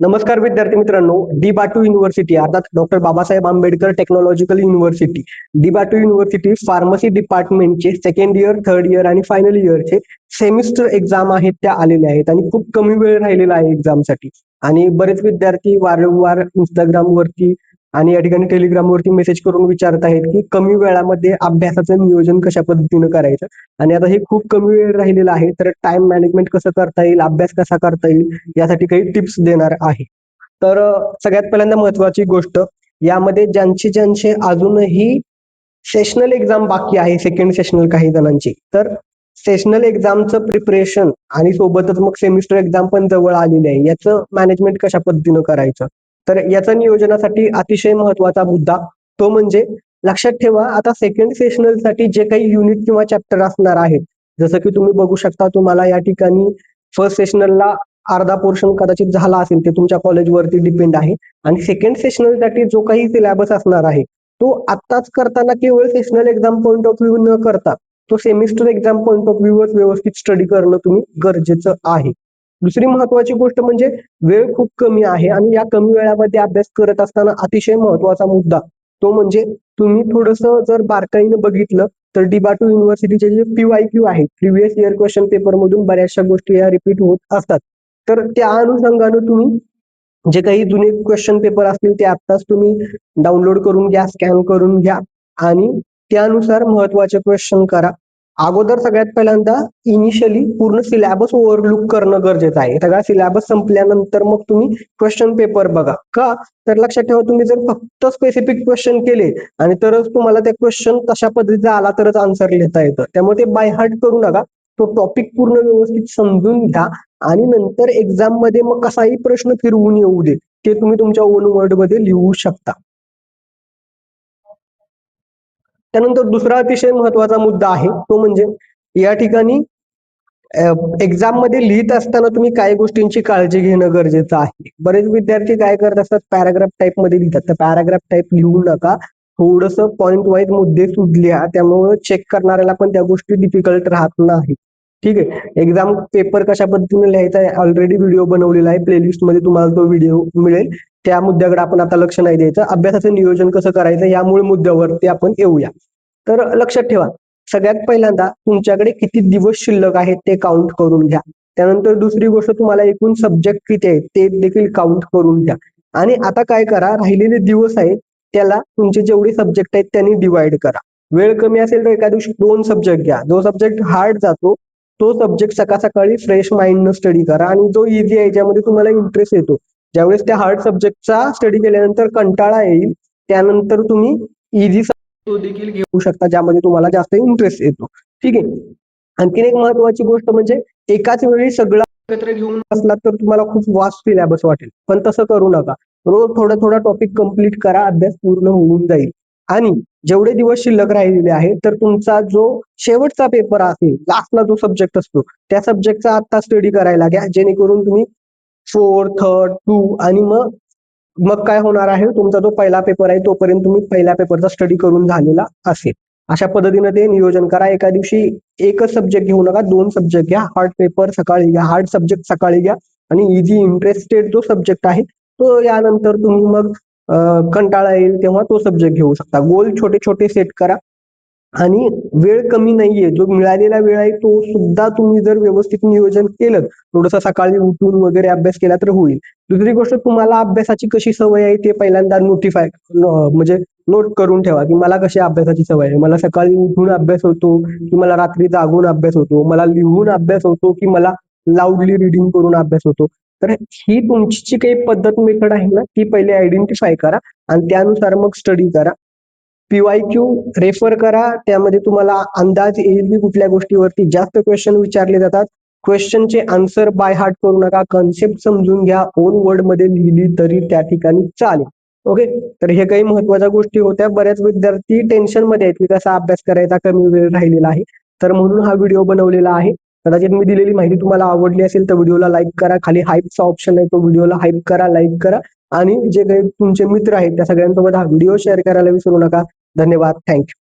नमस्कार विद्यार्थी मित्रांनो डी बाटू युनिव्हर्सिटी अर्थात doctor Babasaheb Ambedkar technological university D Batu university pharmacy डिपार्टमेंटचे second year third year आणि फायनल इयरचे सेमिस्टर एक्झाम आहेत त्या आलेल्या आहेत आणि खूप कमी वेळ राहिलेला आहे एक्झामसाठी आणि बरेच विद्यार्थी वारंवार इंस्टाग्राम वरती आणि या ठिकाणी टेलिग्राम वरती मेसेज करून विचारत आहेत की कमी वेळामध्ये अभ्यासाचं नियोजन कशा पद्धतीनं करायचं? आणि आता हे खूप कमी वेळ राहिलेला आहे तर टाइम मॅनेजमेंट कसं करता येईल? अभ्यास कसा करता येईल? यासाठी काही टिप्स देणार आहे. तर सगळ्यात पहिल्यांदा महत्वाची गोष्ट यामध्ये ज्यांचे ज्यांचे अजूनही सेशनल एक्झाम बाकी आहे सेकंड सेशनल काही जणांची तर सेशनल एक्झामचं प्रिपरेशन आणि सोबतच मग सेमिस्टर एक्झाम पण जवळ आलेली आहे याचं मॅनेजमेंट कशा पद्धतीनं करायचं? तर याचा नियोजनासाठी अतिशय महत्त्वाचा मुद्दा तो म्हणजे लक्षात ठेवा आता सेकंड सेशनलसाठी जे काही युनिट किंवा चॅप्टर असणार आहेत जसं की तुम्ही बघू शकता तुम्हाला या ठिकाणी फर्स्ट सेशनलला अर्धा पोर्शन कदाचित झाला असेल ते तुमच्या कॉलेजवरती डिपेंड आहे. आणि सेकंड सेशनलसाठी जो काही सिलेबस असणार आहे तो आत्ताच करताना केवळ sessional exam point of view न करता तो सेमिस्टर एक्झाम पॉईंट ऑफ व्ह्यूवर व्यवस्थित स्टडी करणं तुम्ही गरजेचं आहे. दुसरी महत्वाची गोष्ट म्हणजे वेळ खूप कमी आहे आणि या कमी वेळामध्ये अभ्यास करत असताना अतिशय महत्त्वाचा मुद्दा तो म्हणजे तुम्ही थोडस जर बारकाईनं बघितलं तर डिबाटू युनिव्हर्सिटीचे जे पीवाय क्यू आहे प्रिव्हियस इयर क्वेश्चन पेपर मधून बऱ्याचशा गोष्टी या रिपीट होत असतात. तर त्या अनुषंगानं तुम्ही जे काही जुने क्वेश्चन पेपर असतील ते आत्ताच तुम्ही डाउनलोड करून घ्या स्कॅन करून घ्या आणि त्यानुसार महत्त्वाचे क्वेश्चन करा. अगोदर सगळ्यात पहिल्यांदा इनिशियली पूर्ण सिलॅबस ओव्हरलुक करणं गरजेचं आहे. सगळा सिलॅबस संपल्यानंतर मग तुम्ही क्वेश्चन पेपर बघा. का? तर लक्षात ठेवा तुम्ही जर फक्त स्पेसिफिक क्वेश्चन केले आणि तरच तुम्हाला ते क्वेश्चन तशा पद्धतीचा आला तरच आन्सर लिहिता येतं. त्यामुळे ते बाय हार्ट करू नका. तो टॉपिक पूर्ण व्यवस्थित समजून घ्या आणि नंतर एक्झाममध्ये मग कसाही प्रश्न फिरवून येऊ दे ते तुम्ही तुमच्या ओन वर्डमध्ये लिहू शकता. त्यानंतर दुसरा अतिशय महत्त्वाचा मुद्दा आहे तो म्हणजे या ठिकाणी एक्झाममध्ये लिहित असताना तुम्ही काही गोष्टींची काळजी घेणं गरजेचं आहे. बरेच विद्यार्थी काय करत असतात पॅराग्राफ टाईपमध्ये लिहितात. तर पॅराग्राफ टाईप लिहू नका. थोडस पॉइंट वाईज मुद्दे सुचल्या त्यामुळे चेक करणाऱ्याला पण त्या गोष्टी डिफिकल्ट राहत नाही. ठीक आहे? एक्झाम पेपर कशा पद्धतीने लिहायचा आहे ऑलरेडी व्हिडिओ बनवलेला आहे. प्लेलिस्टमध्ये तुम्हाला तो व्हिडिओ मिळेल. त्या मुद्द्याकडे आपण आता लक्ष नाही द्यायचं. अभ्यासाचं नियोजन कसं करायचं या मूळ मुद्द्यावरती आपण येऊया. तर लक्षात ठेवा सगळ्यात पहिल्यांदा तुमच्याकडे किती दिवस शिल्लक आहेत ते काउंट करून घ्या. त्यानंतर दुसरी गोष्ट तुम्हाला एकूण सब्जेक्ट किती आहेत ते देखील काउंट करून घ्या. आणि आता काय करा राहिलेले दिवस आहेत त्याला तुमचे जेवढे सब्जेक्ट आहेत त्यांनी डिवाइड करा. वेळ कमी असेल तर एका दिवशी दोन सब्जेक्ट घ्या. जो सब्जेक्ट हार्ड जातो तो सब्जेक्ट सकाळ सकाळी फ्रेश माइंडनं स्टडी करा आणि जो इझी आहे ज्यामध्ये तुम्हाला इंटरेस्ट येतो. ज्यावेळेस त्या हार्ड सब्जेक्टचा स्टडी केल्यानंतर कंटाळा येईल त्यानंतर तुम्ही इझी तो देखील घेऊ शकता ज्यामध्ये तुम्हाला जास्त इंटरेस्ट येतो. ठीक आहे? आणखीन एक महत्वाची गोष्ट म्हणजे एकाच वेळी सगळं एकत्र घेऊन असला तर तुम्हाला खूप वास्ट सिलॅबस वाटेल. पण तसं करू नका. रोज थोडा थोडा टॉपिक कंप्लीट करा अभ्यास पूर्ण होऊन जाईल. आणि जेवढे दिवस शिल्लक राहिलेले आहेत तर तुमचा जो शेवटचा पेपर असेल लास्टला जो सब्जेक्ट असतो त्या सब्जेक्टचा आता स्टडी करायला घ्या. जेणेकरून तुम्ही फोर थर्ड टू आणि मग मग काय होणार आहे? तुमचा जो पहिला पेपर आहे तोपर्यंत तुम्ही पहिल्या पेपरचा स्टडी करून झालेला असेल. अशा पद्धतीने ते नियोजन करा. एका दिवशी एकच सब्जेक्ट घेऊ नका दोन सब्जेक्ट घ्या. हार्ड पेपर सकाळी घ्या. हार्ड सब्जेक्ट सकाळी घ्या. आणि इझी इंटरेस्टेड जो सब्जेक्ट आहे तो यानंतर तुम्ही मग कंटाळा येईल तेव्हा तो सब्जेक्ट घेऊ शकता. गोल छोटे छोटे सेट करा. आणि वेळ कमी नाहीये. जो मिळालेला वेळ आहे तो सुद्धा तुम्ही जर व्यवस्थित नियोजन केलं थोडस सकाळी उठून वगैरे अभ्यास केला तर होईल. दुसरी गोष्ट तुम्हाला अभ्यासाची कशी सवय आहे ते पहिल्यांदा नोटिफाय म्हणजे नोट करून ठेवा की मला कशी अभ्यासाची सवय आहे. मला सकाळी उठून अभ्यास होतो की मला रात्री जागून अभ्यास होतो? मला लिहून अभ्यास होतो की मला लाऊडली रिडिंग करून अभ्यास होतो? तर ही तुमची जी काही पद्धत मेथड आहे ना ती पहिले आयडेंटिफाय करा आणि त्यानुसार मग स्टडी करा. पीवाय क्यू रेफर करा. त्यामध्ये तुम्हाला अंदाज येईल की कुठल्या गोष्टीवरती जास्त क्वेश्चन विचारले जातात. क्वेश्चनचे आन्सर बाय हार्ट करू नका. कन्सेप्ट समजून घ्या. ओन वर्डमध्ये लिहिली तरी त्या ठिकाणी चालेल. ओके तर हे काही महत्त्वाच्या गोष्टी होत्या. बऱ्याच विद्यार्थी टेन्शनमध्ये आहेत की कसा अभ्यास करायचा? कमी वेळ राहिलेला आहे. तर म्हणून हा व्हिडिओ बनवलेला आहे. कदाचित मी दिलेली माहिती तुम्हाला आवडली असेल तर व्हिडिओला लाईक करा. खाली हाईपचा ऑप्शन आहे तो व्हिडिओला हाईप करा लाईक करा. आणि जे काही तुमचे मित्र आहेत त्या सगळ्यांसोबत हा व्हिडिओ शेअर करायला विसरू नका. धन्यवाद. थँक्यू